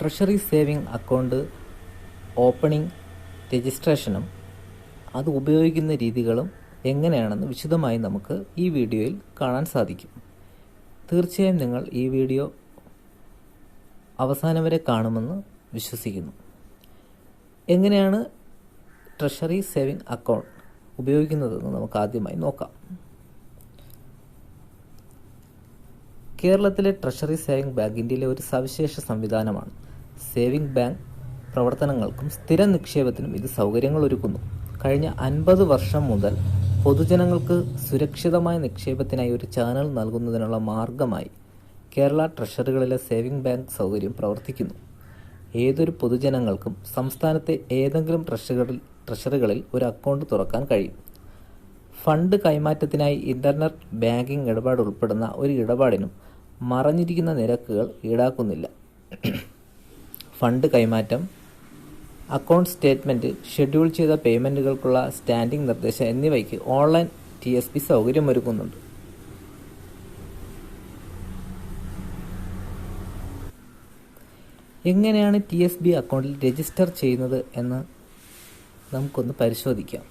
Treasury saving account opening രജിസ്ട്രേഷനും അത് ഉപയോഗിക്കുന്ന രീതികളും എങ്ങനെയാണെന്ന് വിശദമായി നമുക്ക് ഈ വീഡിയോയിൽ കാണാൻ സാധിക്കും. തീർച്ചയായും നിങ്ങൾ ഈ വീഡിയോ അവസാനം വരെ കാണുമെന്ന് വിശ്വസിക്കുന്നു. എങ്ങനെയാണ് ട്രഷറി സേവിംഗ് അക്കൗണ്ട് ഉപയോഗിക്കുന്നതെന്ന് നമുക്ക് ആദ്യമായി നോക്കാം. കേരളത്തിലെ ട്രഷറി സേവിംഗ് ബാങ്ക് ഇന്ത്യയിലെ ഒരു സവിശേഷ സംവിധാനമാണ്. സേവിംഗ് ബാങ്ക് പ്രവർത്തനങ്ങൾക്കും സ്ഥിര നിക്ഷേപത്തിനും ഇത് സൗകര്യങ്ങൾ ഒരുക്കുന്നു കഴിഞ്ഞ അൻപത് വർഷം മുതൽ പൊതുജനങ്ങൾക്ക് സുരക്ഷിതമായ നിക്ഷേപത്തിനായി ഒരു ചാനൽ നൽകുന്നതിനുള്ള മാർഗമായി കേരള ട്രഷറികളിലെ സേവിംഗ് ബാങ്ക് സൗകര്യം പ്രവർത്തിക്കുന്നു. ഏതൊരു പൊതുജനങ്ങൾക്കും സംസ്ഥാനത്തെ ഏതെങ്കിലും ട്രഷറികളിൽ ട്രഷറികളിൽ ഒരു അക്കൗണ്ട് തുറക്കാൻ കഴിയും. ഫണ്ട് കൈമാറ്റത്തിനായി ഇന്റർനെറ്റ് ബാങ്കിംഗ് ഇടപാട് ഉൾപ്പെടുന്ന ഒരു ഇടപാടിനും മറഞ്ഞിരിക്കുന്ന നിരക്കുകൾ ഈടാക്കുന്നില്ല. ഫണ്ട് കൈമാറ്റം അക്കൗണ്ട് സ്റ്റേറ്റ്മെന്റ് ഷെഡ്യൂൾ ചെയ്ത പേയ്മെന്റുകൾക്കുള്ള സ്റ്റാൻഡിംഗ് നിർദ്ദേശം എന്നിവയ്ക്ക് ഓൺലൈൻ ടി എസ് പി സൗകര്യമൊരുക്കുന്നുണ്ട്. എങ്ങനെയാണ് ടി എസ് ബി അക്കൗണ്ടിൽ രജിസ്റ്റർ ചെയ്യുന്നത് എന്ന് നമുക്കൊന്ന് പരിശോധിക്കാം.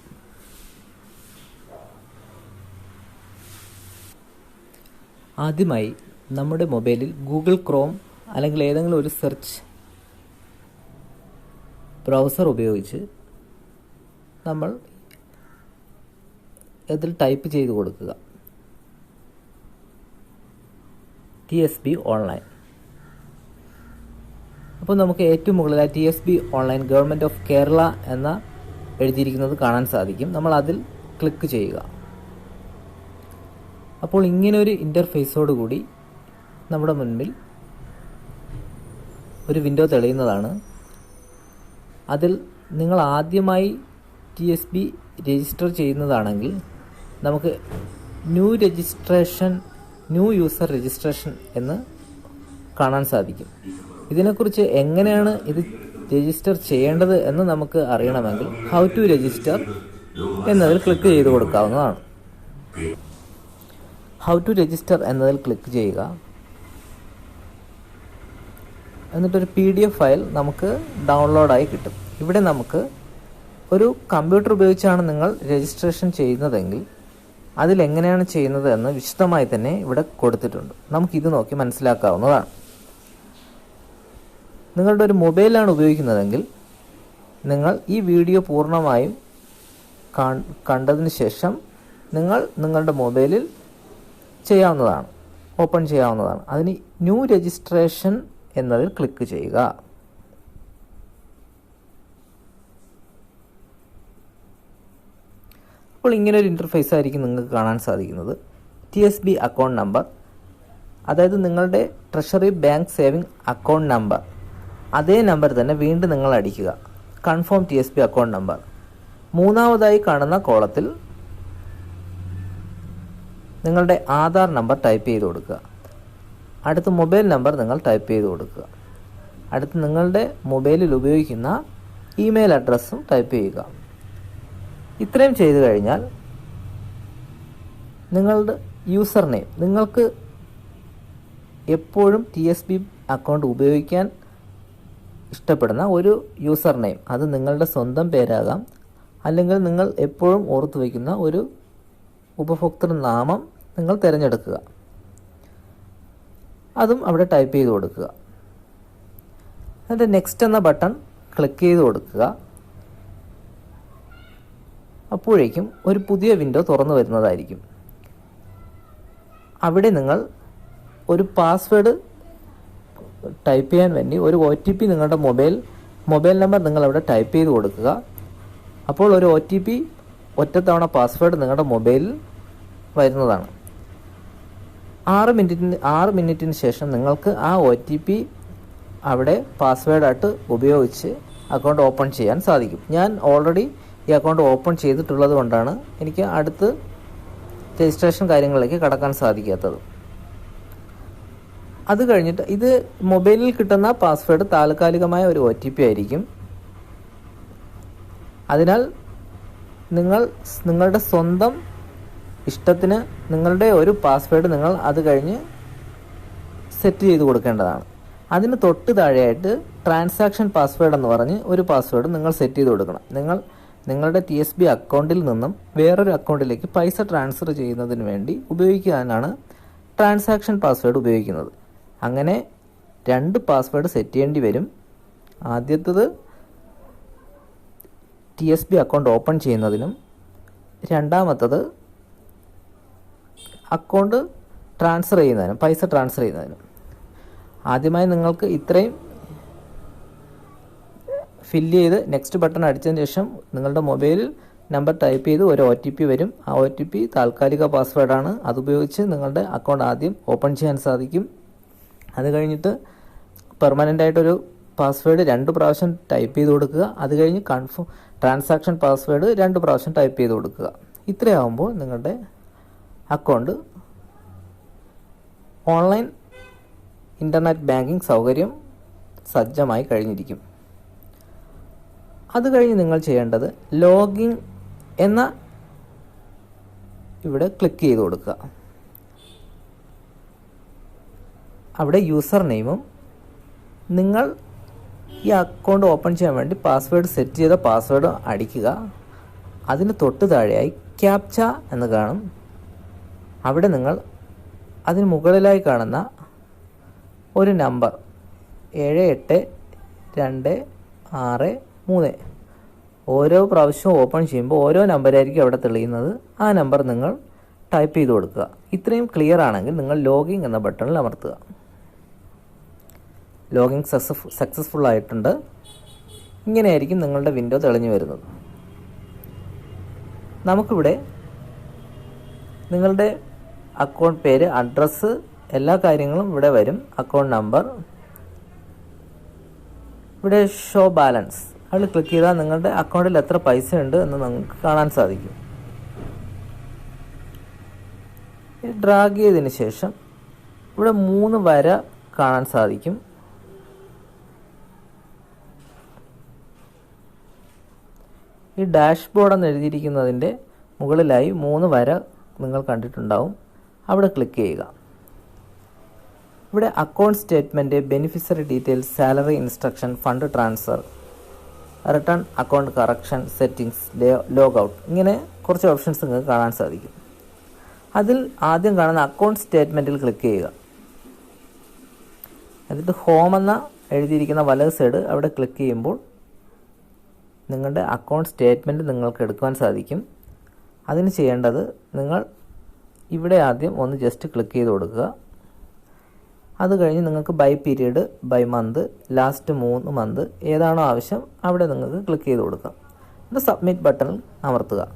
ആദ്യമായി നമ്മുടെ മൊബൈലിൽ ഗൂഗിൾ ക്രോം അല്ലെങ്കിൽ ഏതെങ്കിലും ഒരു സെർച്ച് ബ്രൗസർ ഉപയോഗിച്ച് നമ്മൾ ഇതിൽ ടൈപ്പ് ചെയ്ത് കൊടുക്കുക. ടി എസ് ബി ഓൺലൈൻ അപ്പോൾ നമുക്ക് ഏറ്റവും മുകളിലായി T S B online government of Kerala എന്ന എഴുതിയിരിക്കുന്നത് കാണാൻ സാധിക്കും. നമ്മൾ അതിൽ ക്ലിക്ക് ചെയ്യുക. അപ്പോൾ ഇങ്ങനൊരു ഒരു ഇന്റർഫേസോട് കൂടി നമ്മുടെ മുൻപിൽ ഒരു വിൻഡോ തെളിയുന്നതാണ്. അതിൽ നിങ്ങൾ ആദ്യമായി ടി എസ് ബി രജിസ്റ്റർ ചെയ്യുന്നതാണെങ്കിൽ നമുക്ക് new registration new user registration എന്ന് കാണാൻ സാധിക്കും. ഇതിനെക്കുറിച്ച് എങ്ങനെയാണ് ഇത് രജിസ്റ്റർ ചെയ്യേണ്ടത് എന്ന് നമുക്ക് അറിയണമെങ്കിൽ ഹൗ ടു രജിസ്റ്റർ എന്നതിൽ ക്ലിക്ക് ചെയ്ത് കൊടുക്കാവുന്നതാണ്. ഹൗ ടു രജിസ്റ്റർ എന്നതിൽ ക്ലിക്ക് ചെയ്യുക. എന്നിട്ടൊരു പി ഡി എഫ് ഫയൽ നമുക്ക് ഡൗൺലോഡായി കിട്ടും. ഇവിടെ നമുക്ക് ഒരു കമ്പ്യൂട്ടർ ഉപയോഗിച്ചാണ് നിങ്ങൾ രജിസ്ട്രേഷൻ ചെയ്യുന്നതെങ്കിൽ അതിലെങ്ങനെയാണ് ചെയ്യുന്നത് എന്ന് വിശദമായി തന്നെ ഇവിടെ കൊടുത്തിട്ടുണ്ട്. നമുക്കിത് നോക്കി മനസ്സിലാക്കാവുന്നതാണ്. നിങ്ങളുടെ ഒരു മൊബൈലാണ് ഉപയോഗിക്കുന്നതെങ്കിൽ നിങ്ങൾ ഈ വീഡിയോ പൂർണമായും കണ്ടതിന് ശേഷം നിങ്ങൾ നിങ്ങളുടെ മൊബൈലിൽ ചെയ്യാവുന്നതാണ്. ഓപ്പൺ ചെയ്യാവുന്നതാണ്. അതിന് ന്യൂ രജിസ്ട്രേഷൻ എന്നതിൽ ക്ലിക്ക് ചെയ്യുക. അപ്പോൾ ഇങ്ങനെ ഒരു ഇന്റർഫേസ് ആയിരിക്കും നിങ്ങൾക്ക് കാണാൻ സാധിക്കുന്നത്. T S B account number അതായത് നിങ്ങളുടെ treasury bank saving account number അതേ നമ്പർ തന്നെ വീണ്ടും നിങ്ങൾ അടിക്കുക. Confirm T S B account number മൂന്നാമതായി കാണുന്ന കോളത്തിൽ നിങ്ങളുടെ ആധാർ നമ്പർ ടൈപ്പ് ചെയ്ത് കൊടുക്കുക. അടുത്ത മൊബൈൽ നമ്പർ നിങ്ങൾ ടൈപ്പ് ചെയ്ത് കൊടുക്കുക. അടുത്ത് നിങ്ങളുടെ മൊബൈലിൽ ഉപയോഗിക്കുന്ന ഇമെയിൽ അഡ്രസ്സും ടൈപ്പ് ചെയ്യുക. ഇത്രയും ചെയ്തു കഴിഞ്ഞാൽ നിങ്ങളുടെ യൂസർ നെയിം നിങ്ങൾക്ക് എപ്പോഴും ടി എസ് ബി അക്കൗണ്ട് ഉപയോഗിക്കാൻ ഇഷ്ടപ്പെടുന്ന ഒരു യൂസർ നെയിം അത് നിങ്ങളുടെ സ്വന്തം പേരാകാം. അല്ലെങ്കിൽ നിങ്ങൾ എപ്പോഴും ഓർത്തു വയ്ക്കുന്ന ഒരു ഉപഭോക്തൃ നാമം നിങ്ങൾ തിരഞ്ഞെടുക്കുക. അതും അവിടെ ടൈപ്പ് ചെയ്ത് കൊടുക്കുക. എന്നിട്ട് നെക്സ്റ്റ് എന്ന ബട്ടൺ ക്ലിക്ക് ചെയ്ത് കൊടുക്കുക. അപ്പോഴേക്കും ഒരു പുതിയ വിൻഡോ തുറന്നു വരുന്നതായിരിക്കും. അവിടെ നിങ്ങൾ ഒരു പാസ്വേഡ് ടൈപ്പ് ചെയ്യാൻ വേണ്ടി ഒരു ഒ ടി പി നിങ്ങളുടെ മൊബൈൽ മൊബൈൽ നമ്പർ നിങ്ങൾ അവിടെ ടൈപ്പ് ചെയ്ത് കൊടുക്കുക. അപ്പോൾ ഒരു ഒ ടി പി ഒറ്റത്തവണ പാസ്വേഡ് നിങ്ങളുടെ മൊബൈലിൽ വരുന്നതാണ്. ആറ് മിനിറ്റിന് ആറ് മിനിറ്റിന് ശേഷം നിങ്ങൾക്ക് ആ ഒ ടി പി അവിടെ പാസ്വേഡായിട്ട് ഉപയോഗിച്ച് അക്കൗണ്ട് ഓപ്പൺ ചെയ്യാൻ സാധിക്കും. ഞാൻ ഓൾറെഡി ഈ അക്കൗണ്ട് ഓപ്പൺ ചെയ്തിട്ടുള്ളത് കൊണ്ടാണ് എനിക്ക് അടുത്ത് രജിസ്ട്രേഷൻ കാര്യങ്ങളിലേക്ക് കടക്കാൻ സാധിക്കാത്തത്. അത് കഴിഞ്ഞിട്ട് ഇത് മൊബൈലിൽ കിട്ടുന്ന പാസ്വേഡ് താൽക്കാലികമായ ഒരു ഒ ടി പി ആയിരിക്കും. അതിനാൽ നിങ്ങൾ നിങ്ങളുടെ സ്വന്തം ഇഷ്ടത്തിന് നിങ്ങളുടെ ഒരു പാസ്വേഡ് നിങ്ങൾ അത് കഴിഞ്ഞ് സെറ്റ് ചെയ്ത് കൊടുക്കേണ്ടതാണ്. അതിന് തൊട്ട് താഴെയായിട്ട് ട്രാൻസാക്ഷൻ പാസ്വേഡ് എന്ന് പറഞ്ഞ് ഒരു പാസ്വേഡ് നിങ്ങൾ സെറ്റ് ചെയ്ത് കൊടുക്കണം. നിങ്ങൾ നിങ്ങളുടെ ടി എസ് ബി അക്കൗണ്ടിൽ നിന്നും വേറൊരു അക്കൗണ്ടിലേക്ക് പൈസ ട്രാൻസ്ഫർ ചെയ്യുന്നതിന് വേണ്ടി ഉപയോഗിക്കാനാണ് ട്രാൻസാക്ഷൻ പാസ്വേഡ് ഉപയോഗിക്കുന്നത്. അങ്ങനെ രണ്ട് പാസ്വേഡ് സെറ്റ് ചെയ്യേണ്ടി വരും. ആദ്യത്തത് T S B account open ചെയ്യുന്നതിനും രണ്ടാമത്തത് അക്കൗണ്ട് ട്രാൻസ്ഫർ ചെയ്യുന്നതിനും പൈസ ട്രാൻസ്ഫർ ചെയ്യുന്നതിനും. ആദ്യമായി നിങ്ങൾക്ക് ഇത്രയും ഫില്ല് ചെയ്ത് നെക്സ്റ്റ് ബട്ടൺ അടിച്ചതിന് ശേഷം നിങ്ങളുടെ മൊബൈലിൽ നമ്പർ ടൈപ്പ് ചെയ്ത് ഒരു ഒ ടി പി വരും. ആ ഒ ടി പി താൽക്കാലിക പാസ്വേഡാണ് അതുപയോഗിച്ച് നിങ്ങളുടെ അക്കൗണ്ട് ആദ്യം ഓപ്പൺ ചെയ്യാൻ സാധിക്കും. അത് കഴിഞ്ഞിട്ട് പെർമനന്റ് ആയിട്ടൊരു പാസ്വേഡ് രണ്ട് പ്രാവശ്യം ടൈപ്പ് ചെയ്ത് കൊടുക്കുക. അത് കഴിഞ്ഞ് കൺഫേം ട്രാൻസാക്ഷൻ പാസ്വേഡ് രണ്ട് പ്രാവശ്യം ടൈപ്പ് ചെയ്ത് കൊടുക്കുക. ഇത്രയാവുമ്പോൾ നിങ്ങളുടെ അക്കൗണ്ട് ഓൺലൈൻ ഇന്റർനെറ്റ് ബാങ്കിങ് സൗകര്യം സജ്ജമായി കഴിഞ്ഞിരിക്കും. അത് കഴിഞ്ഞ് നിങ്ങൾ ചെയ്യേണ്ടത് ലോഗിൻ എന്ന ഇവിടെ ക്ലിക്ക് ചെയ്ത് കൊടുക്കുക. അവിടെ യൂസർ നെയിമും നിങ്ങൾ ഈ അക്കൗണ്ട് ഓപ്പൺ ചെയ്യാൻ വേണ്ടി പാസ്വേഡ് സെറ്റ് ചെയ്ത പാസ്വേഡ് അടിക്കുക. അതിന് തൊട്ട് താഴെയായി ക്യാപ്ച എന്ന് കാണും. അവിടെ നിങ്ങൾ അതിന് മുകളിലായി കാണുന്ന ഒരു നമ്പർ ഏഴ് എട്ട് രണ്ട് ആറ് മൂന്ന്. ഓരോ പ്രാവശ്യവും ഓപ്പൺ ചെയ്യുമ്പോൾ ഓരോ നമ്പറായിരിക്കും അവിടെ തെളിയുന്നത്. ആ നമ്പർ നിങ്ങൾ ടൈപ്പ് ചെയ്ത് കൊടുക്കുക. ഇത്രയും ക്ലിയർ ആണെങ്കിൽ നിങ്ങൾ ലോഗിൻ എന്ന ബട്ടണിൽ അമർത്തുക. ലോഗിൻ സക്സസ് സക്സസ്ഫുൾ ആയിട്ടുണ്ട്. ഇങ്ങനെയായിരിക്കും നിങ്ങളുടെ വിൻഡോ തെളിഞ്ഞു വരുന്നത്. നമുക്കിവിടെ നിങ്ങളുടെ അക്കൗണ്ട് പേര് അഡ്രസ്സ് എല്ലാ കാര്യങ്ങളും ഇവിടെ വരും. അക്കൗണ്ട് നമ്പർ ഇവിടെ ഷോ ബാലൻസ് അതിൽ ക്ലിക്ക് ചെയ്താൽ നിങ്ങളുടെ അക്കൗണ്ടിൽ എത്ര പൈസ ഉണ്ട് എന്ന് നിങ്ങൾക്ക് കാണാൻ സാധിക്കും. ഡ്രാഗ് ചെയ്തതിന് ശേഷം ഇവിടെ മൂന്ന് വര കാണാൻ സാധിക്കും. ഈ ഡാഷ്ബോർഡ് എന്ന് എഴുതിയിരിക്കുന്നതിന്റെ മുകളിലായി മൂന്ന് വര നിങ്ങൾ കണ്ടിട്ടുണ്ടാവും. അവിടെ ക്ലിക്ക് ചെയ്യുക. ഇവിടെ account statement beneficiary details salary instruction fund transfer return account correction settings log out ഇങ്ങനെ കുറച്ച് ഓപ്ഷൻസ് നിങ്ങൾക്ക് കാണാൻ സാധിക്കും. അതിൽ ആദ്യം കാണുന്ന അക്കൗണ്ട് സ്റ്റേറ്റ്മെന്റിൽ ക്ലിക്ക് ചെയ്യുക. എന്നിട്ട് ഹോം എന്ന എഴുതിയിരിക്കുന്ന വലത് സൈഡ് അവിടെ ക്ലിക്ക് ചെയ്യുമ്പോൾ നിങ്ങളുടെ അക്കൗണ്ട് സ്റ്റേറ്റ്മെന്റ് നിങ്ങൾക്ക് എടുക്കുവാൻ സാധിക്കും. അതിന് ചെയ്യേണ്ടത് നിങ്ങൾ ഇവിടെ ആദ്യം ഒന്ന് ജസ്റ്റ് ക്ലിക്ക് ചെയ്ത് കൊടുക്കുക. അത് കഴിഞ്ഞ് നിങ്ങൾക്ക് by period by month last മൂന്ന് മന്ത് ഏതാണോ ആവശ്യം അവിടെ നിങ്ങൾക്ക് ക്ലിക്ക് ചെയ്ത് കൊടുക്കാം. എന്നിട്ട് സബ്മിറ്റ് ബട്ടണിൽ അമർത്തുക.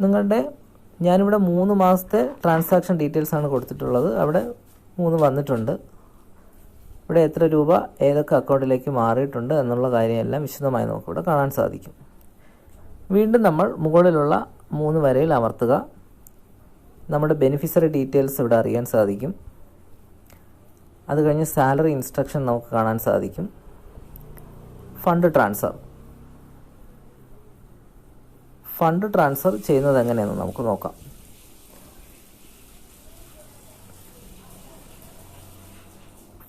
നിങ്ങളുടെ ഞാനിവിടെ മൂന്ന് മാസത്തെ ട്രാൻസാക്ഷൻ ഡീറ്റെയിൽസ് ആണ് കൊടുത്തിട്ടുള്ളത്. അവിടെ മൂന്ന് വന്നിട്ടുണ്ട്. ഇവിടെ എത്ര രൂപ ഏതൊക്കെ അക്കൗണ്ടിലേക്ക് മാറിയിട്ടുണ്ട് എന്നുള്ള കാര്യമെല്ലാം വിശദമായി നമുക്ക് ഇവിടെ കാണാൻ സാധിക്കും. വീണ്ടും നമ്മൾ മുകളിലുള്ള മൂന്ന് വരയിൽ അമർത്തുക. നമ്മുടെ ബെനിഫിഷ്യറി ഡീറ്റെയിൽസ് ഇവിടെ അറിയാൻ സാധിക്കും. അത് കഴിഞ്ഞ് സാലറി ഇൻസ്ട്രക്ഷൻ നമുക്ക് കാണാൻ സാധിക്കും. ഫണ്ട് ട്രാൻസ്ഫർ ഫണ്ട് ട്രാൻസ്ഫർ ചെയ്യുന്നത് എങ്ങനെയെന്ന് നമുക്ക് നോക്കാം.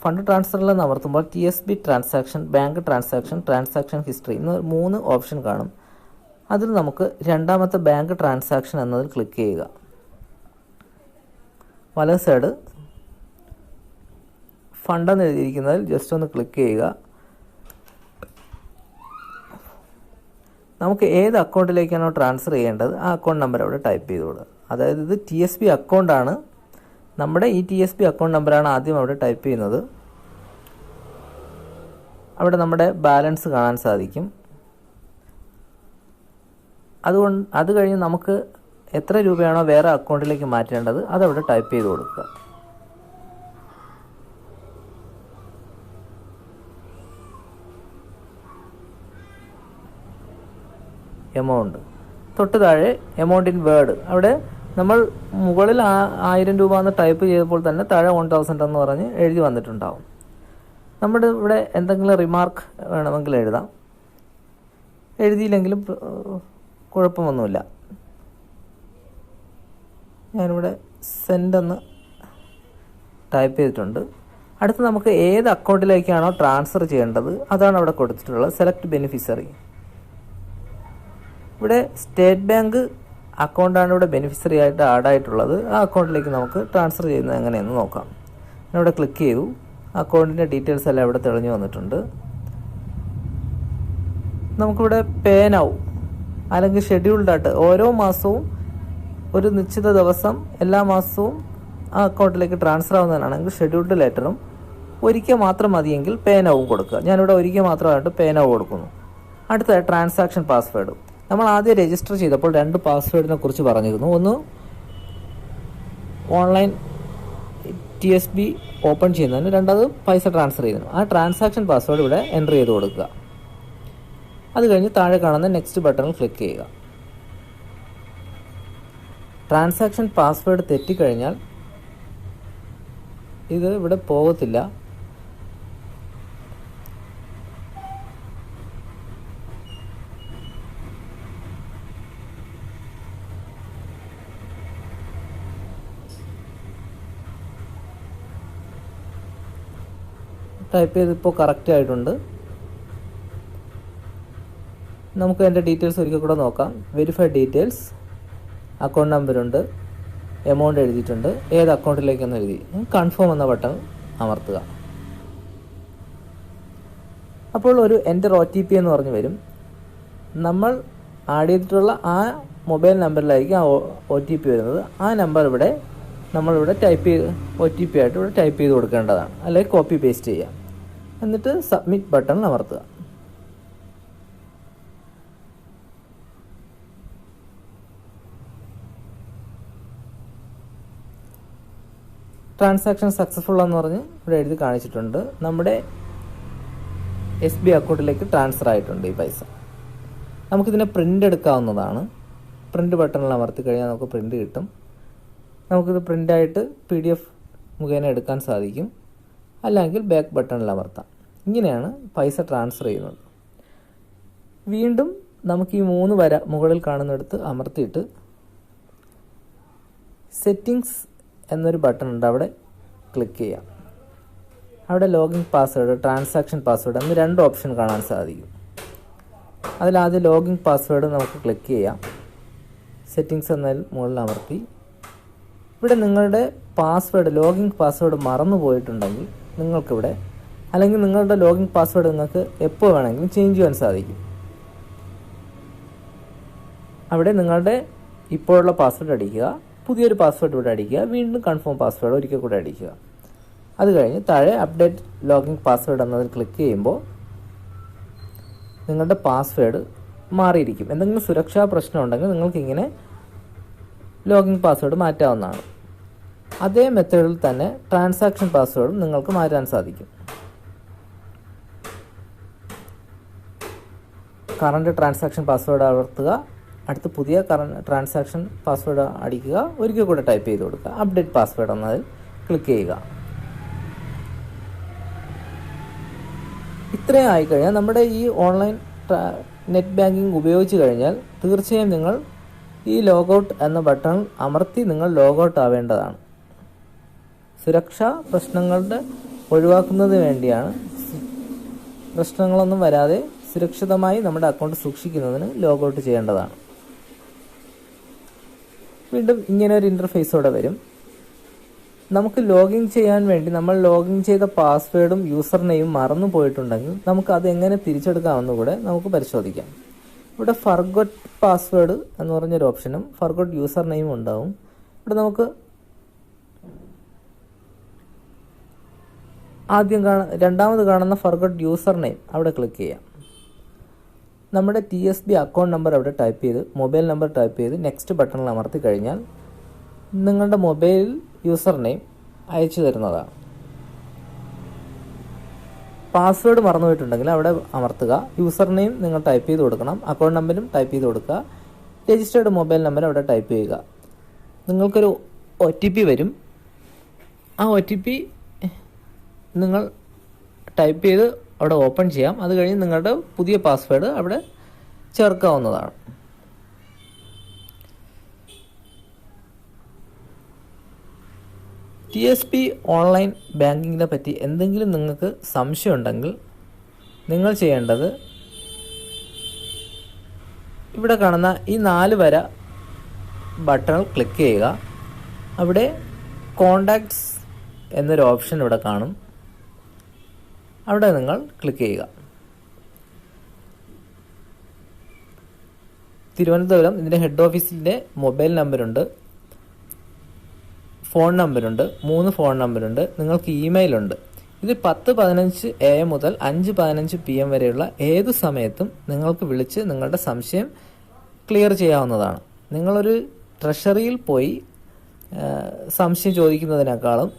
ഫണ്ട് ട്രാൻസ്ഫറിൽ അമർത്തുമ്പോൾ T S B transaction bank transaction transaction history എന്ന മൂന്ന് ഓപ്ഷൻ കാണും. അതിൽ നമുക്ക് രണ്ടാമത്തെ ബാങ്ക് ട്രാൻസാക്ഷൻ എന്നതിൽ ക്ലിക്ക് ചെയ്യുക. വലത് സൈഡ് ഫണ്ട് എന്ന് എഴുതിയിരിക്കുന്നതിൽ ജസ്റ്റ് ഒന്ന് ക്ലിക്ക് ചെയ്യുക. നമുക്ക് ഏത് അക്കൗണ്ടിലേക്കാണോ ട്രാൻസ്ഫർ ചെയ്യേണ്ടത് ആ അക്കൗണ്ട് നമ്പർ അവിടെ ടൈപ്പ് ചെയ്ത് കൊടുക്കുക. അതായത് ഇത് ടി എസ് ബി അക്കൗണ്ടാണ് നമ്മുടെ ഈ ടി എസ് ബി അക്കൗണ്ട് നമ്പറാണ് ആദ്യം അവിടെ ടൈപ്പ് ചെയ്യുന്നത്. അവിടെ നമ്മുടെ ബാലൻസ് കാണാൻ സാധിക്കും. അതുകൊണ്ട് അത് കഴിഞ്ഞ് നമുക്ക് എത്ര രൂപയാണോ വേറെ അക്കൗണ്ടിലേക്ക് മാറ്റേണ്ടത് അതവിടെ ടൈപ്പ് ചെയ്ത് കൊടുക്കുക. എമൗണ്ട്. തൊട്ട് താഴെ എമൗണ്ട് ഇൻ വേർഡ്. അവിടെ നമ്മൾ മുകളിൽ ആയിരം രൂപ എന്ന് ടൈപ്പ് ചെയ്തപ്പോൾ തന്നെ താഴെ വൺ തൗസൻഡ് എന്ന് പറഞ്ഞ് എഴുതി വന്നിട്ടുണ്ടാവും. നമ്മുടെ ഇവിടെ എന്തെങ്കിലും റിമാർക്ക് വേണമെങ്കിൽ എഴുതാം. എഴുതിയില്ലെങ്കിലും കുഴപ്പമൊന്നുമില്ല. ഞാനിവിടെ സെൻഡ് എന്ന് ടൈപ്പ് ചെയ്തിട്ടുണ്ട്. അടുത്ത് നമുക്ക് ഏത് അക്കൗണ്ടിലേക്കാണോ ട്രാൻസ്ഫർ ചെയ്യേണ്ടത് അതാണ് അവിടെ കൊടുത്തിട്ടുള്ളത്. സെലക്ട് ബെനിഫിഷ്യറി ഇവിടെ സ്റ്റേറ്റ് ബാങ്ക് അക്കൗണ്ടാണ് ഇവിടെ ബെനിഫിഷ്യറി ആയിട്ട് ആഡായിട്ടുള്ളത് ആ അക്കൗണ്ടിലേക്ക് നമുക്ക് ട്രാൻസ്ഫർ ചെയ്യുന്നത് എങ്ങനെയെന്ന് നോക്കാം. ഞാനിവിടെ ക്ലിക്ക് ചെയ്തു. അക്കൗണ്ടിന്റെ ഡീറ്റെയിൽസ് എല്ലാം ഇവിടെ തെളിഞ്ഞു വന്നിട്ടുണ്ട്. നമുക്കിവിടെ പേ നൗ അല്ലെങ്കിൽ ഷെഡ്യൂൾഡ് ആയിട്ട് ഓരോ മാസവും ഒരു നിശ്ചിത ദിവസം എല്ലാ മാസവും ആ അക്കൗണ്ടിലേക്ക് ട്രാൻസ്ഫർ ആവുന്നതിനാണെങ്കിൽ ഷെഡ്യൂൾഡ് ലെറ്ററും ഒരിക്കൽ മാത്രം മതിയെങ്കിൽ പേനവും കൊടുക്കുക. ഞാനിവിടെ ഒരിക്കൽ മാത്രമായിട്ട് പേനവും കൊടുക്കുന്നു. അടുത്ത ട്രാൻസാക്ഷൻ പാസ്വേഡ് നമ്മൾ ആദ്യം രജിസ്റ്റർ ചെയ്തപ്പോൾ രണ്ട് പാസ്വേഡിനെ കുറിച്ച് പറഞ്ഞിരുന്നു. ഒന്ന് online T S B open ചെയ്യുന്നതിന് രണ്ടാമത് പൈസ ട്രാൻസ്ഫർ ചെയ്യുന്നതിന്. ആ ട്രാൻസാക്ഷൻ പാസ്വേഡ് ഇവിടെ എന്റർ ചെയ്ത് കൊടുക്കുക. അത് കഴിഞ്ഞ് താഴെ കാണുന്ന നെക്സ്റ്റ് ബട്ടണിൽ ക്ലിക്ക് ചെയ്യുക. ട്രാൻസാക്ഷൻ പാസ്വേഡ് തെറ്റിക്കഴിഞ്ഞാൽ ഇത് ഇവിടെ പോകത്തില്ല. ടൈപ്പ് ചെയ്തിപ്പോൾ കറക്റ്റ് ആയിട്ടുണ്ട്. നമുക്ക് എന്റെ ഡീറ്റെയിൽസ് ഒരിക്കൽ കൂടെ നോക്കാം. വെരിഫൈഡ് ഡീറ്റെയിൽസ് അക്കൗണ്ട് നമ്പറുണ്ട് എമൗണ്ട് എഴുതിയിട്ടുണ്ട്. ഏത് അക്കൗണ്ടിലേക്കെന്ന് എഴുതി. കൺഫേം എന്ന ബട്ടൺ അമർത്തുക. അപ്പോൾ ഒരു എന്റർ ഒ ടി പി എന്ന് പറഞ്ഞ് വരും. നമ്മൾ ആഡ് ചെയ്തിട്ടുള്ള ആ മൊബൈൽ നമ്പറിലായിരിക്കും ആ ഒ ടി പി വരുന്നത്. ആ നമ്പർ ഇവിടെ നമ്മളിവിടെ ടൈപ്പ് ചെയ്ത് ഒ ടി പി ആയിട്ട് ഇവിടെ ടൈപ്പ് ചെയ്ത് കൊടുക്കേണ്ടതാണ്. അല്ലെങ്കിൽ കോപ്പി പേസ്റ്റ് ചെയ്യാം എന്നിട്ട് സബ്മിറ്റ് ബട്ടൺ അമർത്തുക. ട്രാൻസാക്ഷൻ സക്സസ്ഫുൾ എന്ന് പറഞ്ഞ് ഇവിടെ എഴുതി കാണിച്ചിട്ടുണ്ട്. നമ്മുടെ എസ് ബി അക്കൗണ്ടിലേക്ക് ട്രാൻസ്ഫർ ആയിട്ടുണ്ട് ഈ പൈസ. നമുക്കിതിനെ പ്രിന്റ് എടുക്കാവുന്നതാണ്. പ്രിന്റ് ബട്ടണിൽ അമർത്തി കഴിഞ്ഞാൽ നമുക്ക് പ്രിന്റ് കിട്ടും. നമുക്കിത് പ്രിന്റായിട്ട് പി ഡി എഫ് മുഖേന എടുക്കാൻ സാധിക്കും. അല്ലെങ്കിൽ ബാക്ക് ബട്ടണിൽ അമർത്താം. ഇങ്ങനെയാണ് പൈസ ട്രാൻസ്ഫർ ചെയ്യുന്നത്. വീണ്ടും നമുക്ക് ഈ മൂന്ന് വര മുകളിൽ കാണുന്നിടത്ത് അമർത്തിയിട്ട് സെറ്റിങ്സ് എന്നൊരു ബട്ടൺ ഉണ്ട്. അവിടെ ക്ലിക്ക് ചെയ്യാം. അവിടെ ലോഗിൻ പാസ്വേഡ് ട്രാൻസാക്ഷൻ പാസ്വേഡ് എന്ന് രണ്ട് ഓപ്ഷൻ കാണാൻ സാധിക്കും. അതിലാദ്യം ലോഗിൻ പാസ്വേഡ് നമുക്ക് ക്ലിക്ക് ചെയ്യാം. സെറ്റിങ്സ് എന്നതിൽ മുകളിൽ അമർത്തി. ഇവിടെ നിങ്ങളുടെ പാസ്വേഡ് ലോഗിൻ പാസ്വേഡ് മറന്നു പോയിട്ടുണ്ടെങ്കിൽ നിങ്ങൾക്കിവിടെ അല്ലെങ്കിൽ നിങ്ങളുടെ ലോഗിൻ പാസ്വേഡ് നിങ്ങൾക്ക് എപ്പോൾ വേണമെങ്കിലും ചേഞ്ച് ചെയ്യാൻ സാധിക്കും. അവിടെ നിങ്ങളുടെ ഇപ്പോഴുള്ള പാസ്വേഡ് അടിക്കുക. പുതിയൊരു പാസ്വേഡ് ഇവിടെ അടിക്കുക. വീണ്ടും കൺഫേം പാസ്വേഡ് ഒരിക്കൽ കൂടെ അടിക്കുക. അത് കഴിഞ്ഞ് താഴെ അപ്ഡേറ്റ് ലോഗിൻ പാസ്വേഡ് എന്നതിൽ ക്ലിക്ക് ചെയ്യുമ്പോൾ നിങ്ങളുടെ പാസ്വേഡ് മാറിയിരിക്കും. എന്തെങ്കിലും സുരക്ഷാ പ്രശ്നം ഉണ്ടെങ്കിൽ നിങ്ങൾക്കിങ്ങനെ ലോഗിൻ പാസ്വേഡ് മാറ്റാവുന്നതാണ്. അതേ മെത്തേഡിൽ തന്നെ ട്രാൻസാക്ഷൻ പാസ്വേഡും നിങ്ങൾക്ക് മാറ്റാൻ സാധിക്കും. കറണ്ട് ട്രാൻസാക്ഷൻ പാസ്വേഡ് അമർത്തുക അടുത്ത് പുതിയ കറണ്ട് ട്രാൻസാക്ഷൻ പാസ്വേഡ് അടിക്കുക ഒരിക്കൽ കൂടെ ടൈപ്പ് ചെയ്ത് കൊടുക്കുക. അപ്ഡേറ്റ് പാസ്വേഡ് എന്നതിൽ ക്ലിക്ക് ചെയ്യുക. ഇത്രയും ആയിക്കഴിഞ്ഞാൽ നമ്മുടെ ഈ ഓൺലൈൻ നെറ്റ് ബാങ്കിങ് ഉപയോഗിച്ച് കഴിഞ്ഞാൽ തീർച്ചയായും നിങ്ങൾ ഈ ലോഗൗട്ട് എന്ന ബട്ടൺ അമർത്തി നിങ്ങൾ ലോഗൗട്ട് ആവേണ്ടതാണ്. സുരക്ഷാ പ്രശ്നങ്ങളുടെ ഒഴിവാക്കുന്നതിന് വേണ്ടിയാണ് പ്രശ്നങ്ങളൊന്നും വരാതെ സുരക്ഷിതമായി നമ്മുടെ അക്കൗണ്ട് സൂക്ഷിക്കുന്നതിന് ലോഗൗട്ട് ചെയ്യേണ്ടതാണ്. വീണ്ടും ഇങ്ങനെ ഒരു ഇന്റർഫേസോടെ വരും. നമുക്ക് ലോഗിൻ ചെയ്യാൻ വേണ്ടി നമ്മൾ ലോഗിൻ ചെയ്ത പാസ്വേഡും യൂസർ നെയിം മറന്നു പോയിട്ടുണ്ടെങ്കിൽ നമുക്ക് അത് എങ്ങനെ തിരിച്ചെടുക്കാമെന്ന് കൂടെ നമുക്ക് പരിശോധിക്കാം. ഇവിടെ ഫർഗോട്ട് പാസ്വേഡ് എന്ന് പറഞ്ഞൊരു ഓപ്ഷനും ഫർഗോട്ട് യൂസർ നെയിം ഉണ്ടാവും. ഇവിടെ നമുക്ക് ആദ്യം കാണ രണ്ടാമത് കാണുന്ന ഫർഗോട്ട് യൂസർ നെയിം അവിടെ ക്ലിക്ക് ചെയ്യാം. നമ്മുടെ T S B account number അവിടെ ടൈപ്പ് ചെയ്ത് മൊബൈൽ നമ്പർ ടൈപ്പ് ചെയ്ത് നെക്സ്റ്റ് ബട്ടണിൽ അമർത്തി കഴിഞ്ഞാൽ നിങ്ങളുടെ മൊബൈൽ യൂസർ നെയിം അയച്ചു തരുന്നതാണ്. പാസ്വേഡ് മറന്നുപോയിട്ടുണ്ടെങ്കിൽ അവിടെ അമർത്തുക. യൂസർ നെയിം നിങ്ങൾ ടൈപ്പ് ചെയ്ത് കൊടുക്കണം. അക്കൗണ്ട് നമ്പറും ടൈപ്പ് ചെയ്ത് കൊടുക്കുക. രജിസ്റ്റേർഡ് മൊബൈൽ നമ്പർ അവിടെ ടൈപ്പ് ചെയ്യുക. നിങ്ങൾക്കൊരു ഒ ടി പി വരും. ആ ഒ ടി പി നിങ്ങൾ ടൈപ്പ് ചെയ്ത് അവിടെ ഓപ്പൺ ചെയ്യാം. അത് കഴിഞ്ഞ് നിങ്ങളുടെ പുതിയ പാസ്വേഡ് അവിടെ ചേർക്കാവുന്നതാണ്. ടി എസ് പി ഓൺലൈൻ ബാങ്കിങ്ങിനെ പറ്റി എന്തെങ്കിലും നിങ്ങൾക്ക് സംശയമുണ്ടെങ്കിൽ നിങ്ങൾ ചെയ്യേണ്ടത് ഇവിടെ കാണുന്ന ഈ നാല് വര ബട്ടൺ ക്ലിക്ക് ചെയ്യുക. അവിടെ കോണ്ടാക്ട്സ് എന്നൊരു ഓപ്ഷൻ ഇവിടെ കാണും. അവിടെ നിങ്ങൾ ക്ലിക്ക് ചെയ്യുക. തിരുവനന്തപുരം ഇതിന്റെ ഹെഡ് ഓഫീസിന്റെ മൊബൈൽ നമ്പറുണ്ട് ഫോൺ നമ്പറുണ്ട് മൂന്ന് ഫോൺ നമ്പറുണ്ട് നിങ്ങൾക്ക് ഇമെയിൽ ഉണ്ട്. ഇത് പത്ത് പതിനഞ്ച് എ എം മുതൽ അഞ്ച് പതിനഞ്ച് പി എം വരെയുള്ള ഏത് സമയത്തും നിങ്ങൾക്ക് വിളിച്ച് നിങ്ങളുടെ സംശയം ക്ലിയർ ചെയ്യാവുന്നതാണ്. നിങ്ങളൊരു ട്രഷറിയിൽ പോയി സംശയം ചോദിക്കുന്നതിനേക്കാളും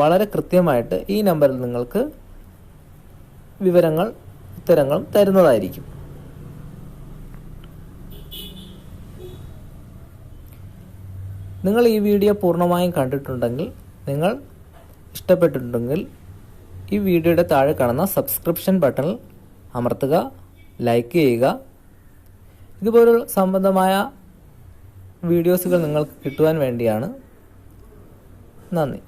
വളരെ കൃത്യമായിട്ട് ഈ നമ്പറിൽ നിങ്ങൾക്ക് വിവരങ്ങൾ ഉത്തരങ്ങളും തരുന്നതായിരിക്കും. നിങ്ങൾ ഈ വീഡിയോ പൂർണമായും കണ്ടിട്ടുണ്ടെങ്കിൽ നിങ്ങൾ ഇഷ്ടപ്പെട്ടിട്ടുണ്ടെങ്കിൽ ഈ വീഡിയോയുടെ താഴെ കാണുന്ന സബ്സ്ക്രിപ്ഷൻ ബട്ടണിൽ അമർത്തുക ലൈക്ക് ചെയ്യുക. ഇതുപോലുള്ള സംബന്ധമായ വീഡിയോസുകൾ നിങ്ങൾക്ക് കിട്ടുവാൻ വേണ്ടിയാണ്. നന്ദി.